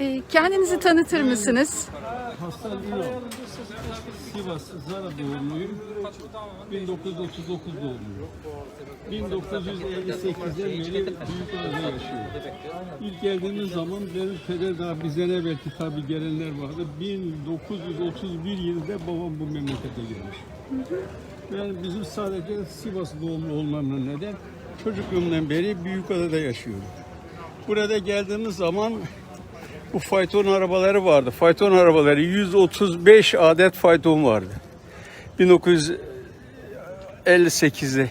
Ee, kendinizi tanıtır mısınız? Hasan Ünal. Sivas Zara doğumluyum. 1939 doğumluyum. 1958'den beri Büyükada'da yaşıyorum. İlk geldiğimiz zaman benim peder daha bizden evvelki tabi gelenler vardı. 1931 yılında babam bu memlekete gelmiş. Ben bizim sadece Sivas doğumlu olmamın neden çocukluğumdan beri Büyükada'da yaşıyorum. Burada geldiğimiz zaman bu fayton arabaları vardı. Fayton arabaları 135 adet fayton vardı. 1958'de.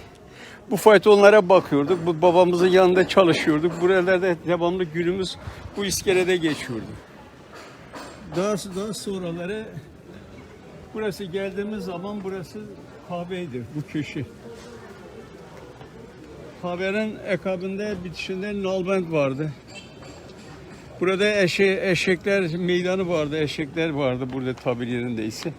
Bu faytonlara bakıyorduk. Bu babamızın yanında çalışıyorduk. Buralarda devamlı günümüz bu iskelede geçiyordu. Daha, daha sonraları burası geldiğimiz zaman burası kahveydi. Bu köşe. Kahvenin ekabında bitişinde nalbent vardı. Burada eşe, eşekler meydanı vardı, eşekler vardı burada tabir yerindeyse.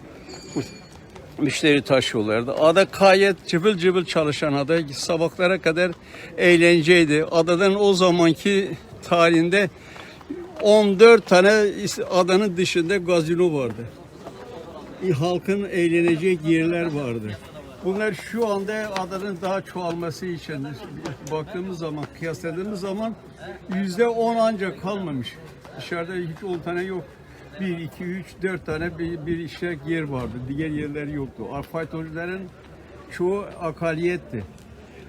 Müşteri taşıyorlardı. Ada gayet cıbıl cıbıl çalışan ada. Sabahlara kadar eğlenceydi. Adadan o zamanki tarihinde 14 tane adanın dışında gazino vardı. Halkın eğlenecek yerler vardı. Bunlar şu anda adanın daha çoğalması için baktığımız zaman, kıyasladığımız zaman yüzde on ancak kalmamış. Dışarıda hiç on tane yok. Bir, iki, üç, dört tane bir, bir işlek yer vardı. Diğer yerler yoktu. Faytoncuların çoğu akaliyetti.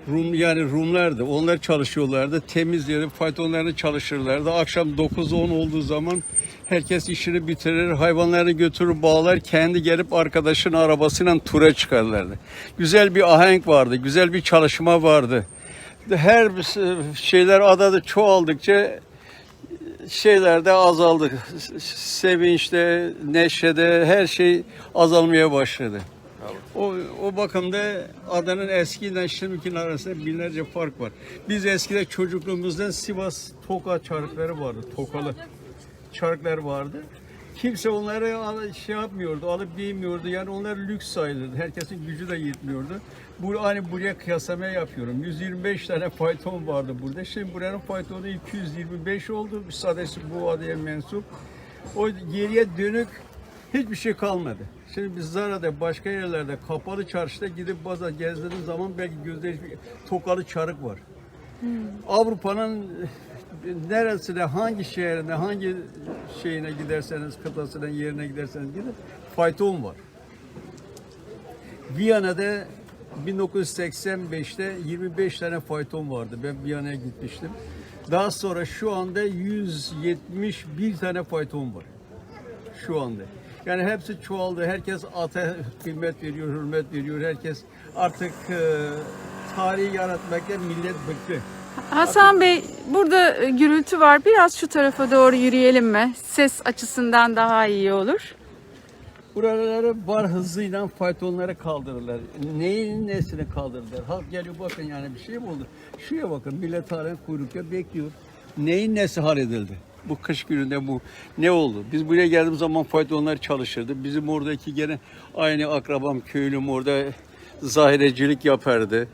Rum yani Rumlardı. Onlar çalışıyorlardı. Temiz yeri faytonlarını çalışırlardı. Akşam 9-10 olduğu zaman herkes işini bitirir, hayvanlarını götürür bağlar, kendi gelip arkadaşın arabasıyla tura çıkarlardı. Güzel bir ahenk vardı, güzel bir çalışma vardı. Her şeyler adada çoğaldıkça şeyler de azaldı. Sevinçte, neşede her şey azalmaya başladı. O, o bakımda adanın eskiyle şimdikinin arasında binlerce fark var. Biz eskide çocukluğumuzda Sivas Toka çarkları vardı, tokalı çarklar vardı. Kimse onları al- şey yapmıyordu, alıp giymiyordu. Yani onlar lüks sayılırdı. Herkesin gücü de yetmiyordu. Bu hani buraya kıyaslama yapıyorum. 125 tane fayton vardı burada. Şimdi buranın faytonu 225 oldu. Sadece bu adaya mensup. O geriye dönük hiçbir şey kalmadı. Şimdi biz Zara'da başka yerlerde kapalı çarşıda gidip baza gezdiğiniz zaman belki gözde tokalı çarık var. Avrupa'nın neresine, hangi şehrine, hangi şeyine giderseniz, kıtasına, yerine giderseniz gidin, fayton var. Viyana'da 1985'te 25 tane fayton vardı. Ben Viyana'ya gitmiştim. Daha sonra şu anda 171 tane fayton var. Şu anda. Yani hepsi çoğaldı. Herkes ata kıymet veriyor, hürmet veriyor. Herkes artık e, tarihi yaratmaktan millet bıktı. Hasan Bey, burada e, gürültü var. Biraz şu tarafa doğru yürüyelim mi? Ses açısından daha iyi olur. Buraları bar hızıyla faytonları kaldırırlar. Neyin nesini kaldırırlar? Halk geliyor bakın yani bir şey mi oldu? Şuraya bakın millet halen kuyrukta bekliyor. Neyin nesi halledildi? Bu kış gününde bu ne oldu? Biz buraya geldiğimiz zaman faytonlar çalışırdı. Bizim oradaki gene aynı akrabam köylüm orada zahirecilik yapardı.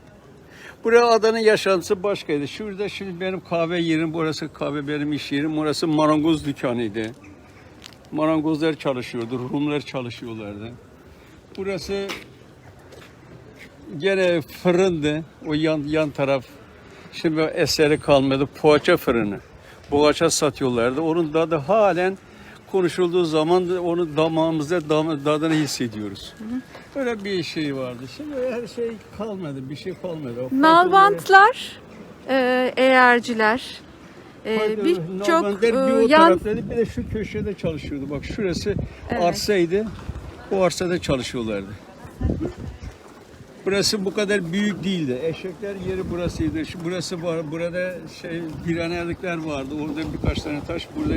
Buraya adanın yaşantısı başkaydı. Şurada şimdi benim kahve yerim, burası kahve benim iş yerim. Burası marangoz dükkanıydı. Marangozlar çalışıyordu, Rumlar çalışıyorlardı. Burası gene fırındı. O yan yan taraf. Şimdi eseri kalmadı. Poğaça fırını. Poğaça satıyorlardı. Onun tadı halen konuşulduğu zaman onu damağımızda dam, tadını hissediyoruz. Öyle bir şey vardı. Şimdi her şey kalmadı. Bir şey kalmadı. O Nalbantlar, e, eğerciler, e, birçok bir e, yan bir de şu köşede çalışıyordu. Bak şurası arsaydı. O arsada çalışıyorlardı. Burası bu kadar büyük değildi. Eşekler yeri burasıydı. Şu burası var. Burada şey biranerlikler vardı. Orada birkaç tane taş. Burada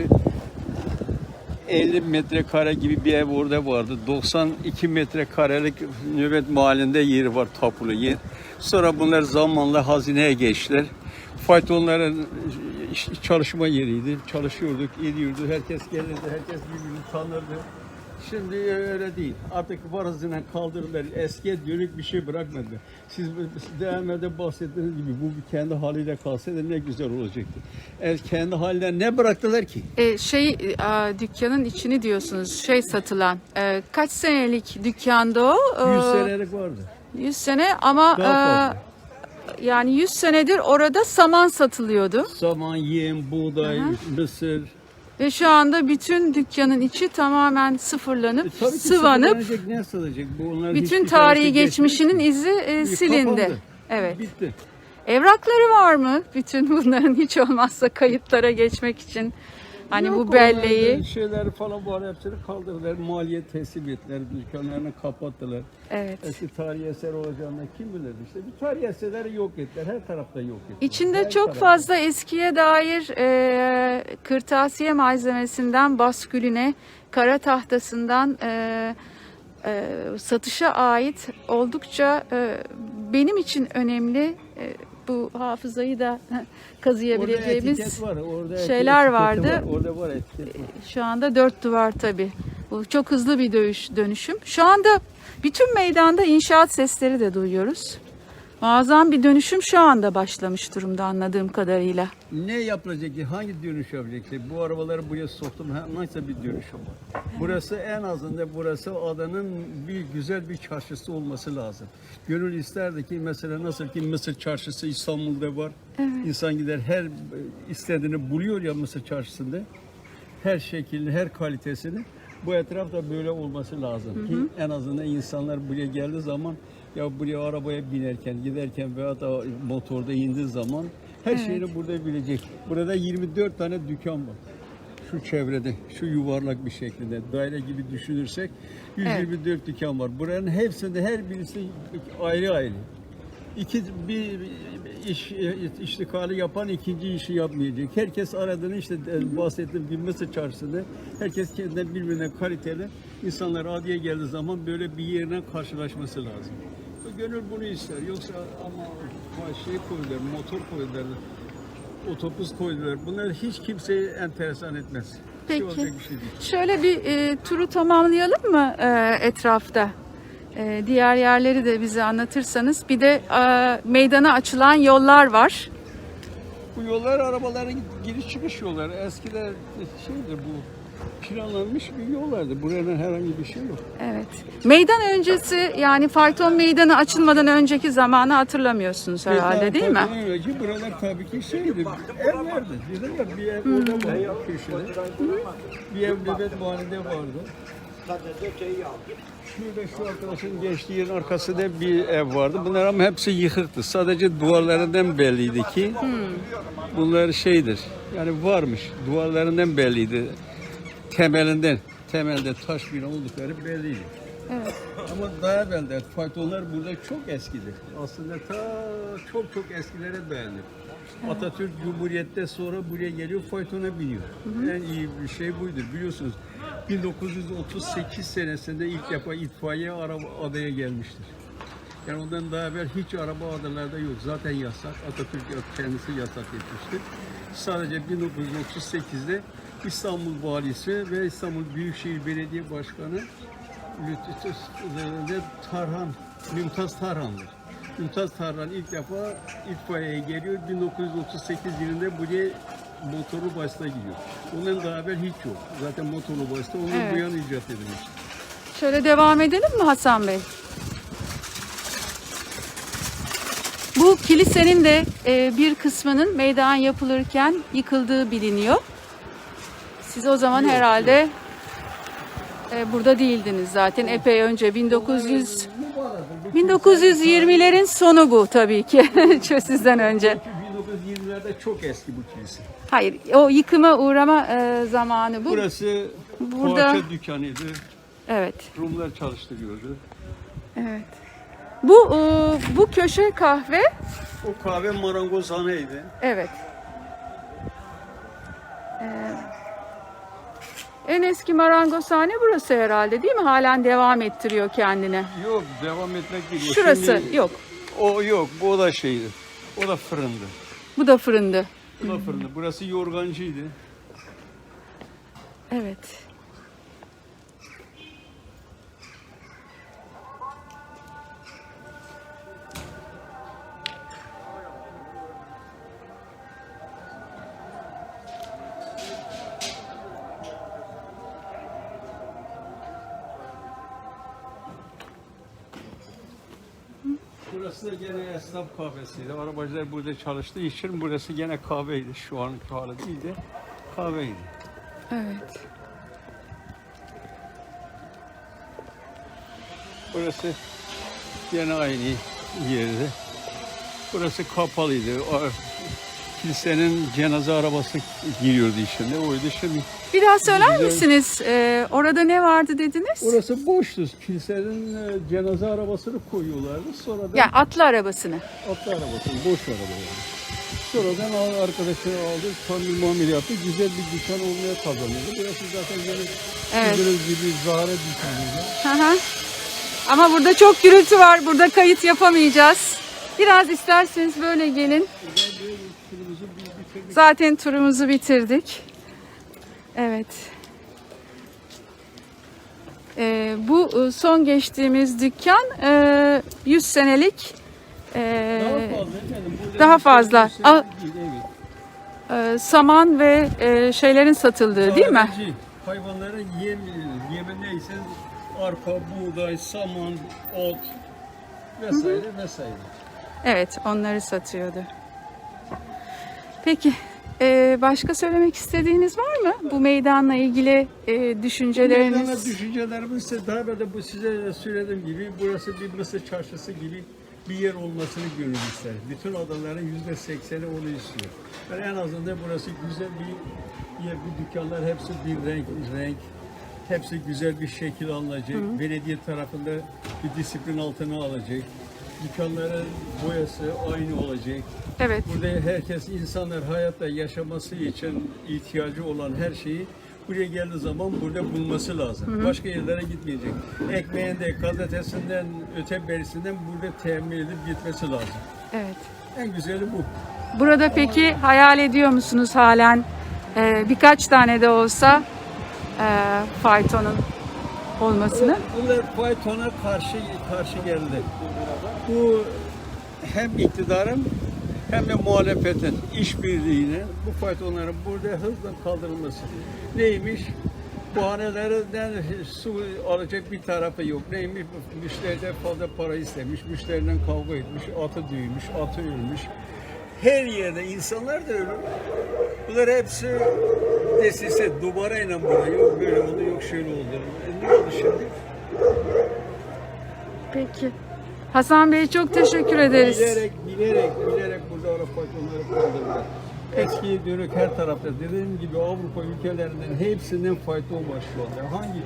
50 metrekare gibi bir ev orada vardı. 92 metrekarelik nöbet mahallinde yeri var tapulu yer. Sonra bunlar zamanla hazineye geçtiler. Faytonların çalışma yeriydi. Çalışıyorduk, ediyorduk. Herkes gelirdi, herkes birbirini tanırdı. Şimdi öyle değil. Artık varızına kaldırdılar. Eskiye dönük bir şey bırakmadılar. Siz devam ede bahsettiğiniz gibi bu kendi haliyle kalsaydı ne güzel olacaktı. E, kendi haline ne bıraktılar ki? E, şey e, dükkanın içini diyorsunuz şey satılan e, kaç senelik dükkanda o? E, 100 senelik vardı. 100 sene ama Daha e, yani 100 senedir orada saman satılıyordu. Saman, yem, buğday, mısır. Ve şu anda bütün dükkanın içi tamamen sıfırlanıp E, tabii ki sıvanıp ne sığacak? Bu onlar bütün hiçbir tarihi tanesi geçmişinin izi e, silindi. Kapandı. Evet. Bitti. Evrakları var mı? Bütün bunların hiç olmazsa kayıtlara geçmek için. Hani Yok, bu belleği. onlar Şeyler falan var hepsini kaldırdılar. Maliye teslim ettiler. Dükkanlarını kapattılar. Evet. Eski tarihi eser olacağını kim bilirdi işte. Bir tarihi eserleri yok ettiler. Her tarafta yok ettiler. İçinde Her çok tarafta. fazla eskiye dair e, kırtasiye malzemesinden baskülüne, kara tahtasından e, e, satışa ait oldukça e, benim için önemli e, bu hafızayı da Orada kazıyabileceğimiz etiket var. Orada şeyler vardı. Var. Orada var etiket var. Şu anda dört duvar tabii. Bu çok hızlı bir dönüş, dönüşüm. Şu anda bütün meydanda inşaat sesleri de duyuyoruz. Muazzam bir dönüşüm şu anda başlamış durumda anladığım kadarıyla. Ne yapılacak ki? Hangi dönüş yapacak ki? Bu arabaları buraya soktum. Nasıl bir dönüşüm var? Burası en azından burası adanın bir güzel bir çarşısı olması lazım. Gönül isterdi ki mesela nasıl ki Mısır çarşısı İstanbul'da var. İnsan gider her istediğini buluyor ya Mısır çarşısında. Her şeklini, her kalitesini. Bu etrafta böyle olması lazım ki en azından insanlar buraya geldiği zaman ya buraya arabaya binerken, giderken veya da motorda indiği zaman her şeyini burada bilecek. Burada 24 tane dükkan var. Şu çevrede, şu yuvarlak bir şekilde daire gibi düşünürsek 124 dükkan var. Buranın hepsinde her birisi ayrı ayrı. İki bir iş iştikali yapan ikinci işi yapmayacak. Herkes aradığını işte e, bahsettiğim Mısır çarşısında herkes kendinden birbirine kaliteli insanlar adiye geldiği zaman böyle bir yerine karşılaşması lazım. Gönül bunu ister. Yoksa ama şey koydular, motor koydular, otobüs koydular. Bunlar hiç kimseyi enteresan etmez. Peki. Şey bir şey değil. Şöyle bir e, turu tamamlayalım mı e, etrafta? E, diğer yerleri de bize anlatırsanız. Bir de e, meydana açılan yollar var. Bu yollar arabaların giriş çıkış yolları. Eskiler şeydi bu planlanmış bir yollardı. Buranın herhangi bir şey yok. Evet. Meydan öncesi yani fayton meydanı açılmadan önceki zamanı hatırlamıyorsunuz herhalde değil mi? Ondan önce buralar tabii ki şeydi. Evlerdi. Dedim ya bir ev orada var köşede. Bir ev nöbet mahallinde vardı. Şurada şu arkadaşın geçtiği yerin arkasında bir ev vardı. Bunlar ama hepsi yıkıktı. Sadece duvarlarından belliydi ki bunlar şeydir. Yani varmış. Duvarlarından belliydi. Temelinden. Temelde taş bina oldukları belliydi. Evet. Ama daha evvelden faytonlar burada çok eskidir. Aslında ta çok çok eskilere dayanır. Atatürk Cumhuriyet'te sonra buraya geliyor faytona biniyor. En iyi bir şey buydur biliyorsunuz. 1938 senesinde ilk defa itfaiye araba adaya gelmiştir. Yani ondan daha evvel hiç araba adalarda yok. Zaten yasak. Atatürk kendisi yasak etmiştir. Sadece 1938'de İstanbul Valisi ve İstanbul Büyükşehir Belediye Başkanı Lütfü Tarhan, Mümtaz Tarhan'dır. Mümtaz Tarhan ilk defa itfaiyeye geliyor. 1938 yılında buraya motorlu başta gidiyor. Ondan daha evvel hiç yok. Zaten motorlu başta onun Evet. bu yana icat edilmiş. Şöyle devam edelim mi Hasan Bey? Bu kilisenin de e, bir kısmının meydan yapılırken yıkıldığı biliniyor. Siz o zaman herhalde e, burada değildiniz zaten epey önce 1900 1920'lerin sonu bu tabii ki sizden önce. Çünkü 1920'lerde çok eski bu kilise. Hayır o yıkıma uğrama e, zamanı bu. Burası Burada- poğaça dükkanıydı. Evet. Rumlar çalıştırıyordu. Evet. Bu e, bu köşe kahve O kahve marangozhaneydi. Evet. En eski marangozhane burası herhalde değil mi? Halen devam ettiriyor kendine. Yok devam etmek değil. Şurası şimdi- yok. O yok bu o da şeydi. O da fırındı. Bu da fırındı. Bu da fırındı. Burası yorgancıydı. Evet. Burası da gene esnaf kahvesiydi. Arabacılar burada çalıştığı için burası gene kahveydi. Şu an hali değil de kahveydi. Evet. Burası gene aynı yerde. Burası kapalıydı. Kilisenin cenaze arabası giriyordu içinde. Oydu şimdi. Bir daha söyler Güzel. misiniz? Ee, orada ne vardı dediniz? Orası boştu. Kilisenin e, cenaze arabasını koyuyorlardı. Sonradan Yani atlı arabasını. atlı arabasını, boş araba yani. Sonradan al- arkadaşı aldı, tam muamele yaptı. Güzel bir dükkan olmaya kazanıyordu. Burası zaten böyle Evet. gördüğünüz gibi zahare dükkanıydı. Hı hı. Ama burada çok gürültü var. Burada kayıt yapamayacağız. Biraz isterseniz böyle gelin. Zaten turumuzu bitirdik. Evet. Ee, bu e, son geçtiğimiz dükkan e, 100 senelik e, Daha fazla daha fazla. evet. e, saman ve e, şeylerin satıldığı değil mi? Sadece Hayvanların yem, yemi neyse arpa, buğday, saman, ot vesaire vesaire. Evet, onları satıyordu. Peki, e, başka söylemek istediğiniz var mı? Bu meydanla ilgili e, Meydana düşünceleriniz? düşüncelerimiz ise daha evvel bu size söylediğim gibi burası bir Mısır çarşısı gibi bir yer olmasını gönül ister. Bütün adaların yüzde sekseni onu istiyor. Yani en azından burası güzel bir yer. Bu dükkanlar hepsi bir renk, renk. Hepsi güzel bir şekil alınacak. Belediye tarafında bir disiplin altına alacak. Dükkanların boyası aynı olacak. Evet, Burada herkes insanlar hayatta yaşaması için ihtiyacı olan her şeyi buraya geldiği zaman burada bulması lazım. Başka yerlere gitmeyecek. Ekmeğinde, gazetesinden, öte berisinden burada temin edip gitmesi lazım. evet. En güzeli bu. Burada peki hayal ediyor musunuz halen e, birkaç tane de olsa e, faytonun olmasını? Bunlar faytona karşı karşı geldi. Bu hem iktidarın hem de muhalefetin işbirliğine bu faytonların burada hızla kaldırılması. Neymiş? Bu hanelerden su alacak bir tarafı yok. Neymiş? Müşteriden fazla para istemiş, müşteriden kavga etmiş, atı düğmüş, atı ölmüş. Her yerde insanlar da ölür. Bunlar hepsi desise duvarayla burada yok böyle oldu yok şöyle oldu. E, ne oldu şimdi? Peki. Hasan Bey çok teşekkür ederiz. Bilerek, bilerek, bilerek burada Avrupa faytonları kaldırdılar. Eskiye dönük her tarafta dediğim gibi Avrupa ülkelerinden hepsinden fayton var şu anda. Hangi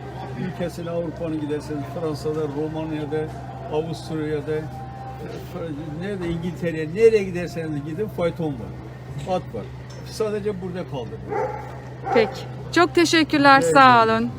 ülkesine Avrupa'nın giderseniz Fransa'da, Romanya'da, Avusturya'da, nerede İngiltere'ye, nereye giderseniz gidin fayton var. At var. Sadece burada kaldı. Peki. Çok teşekkürler, sağ olun.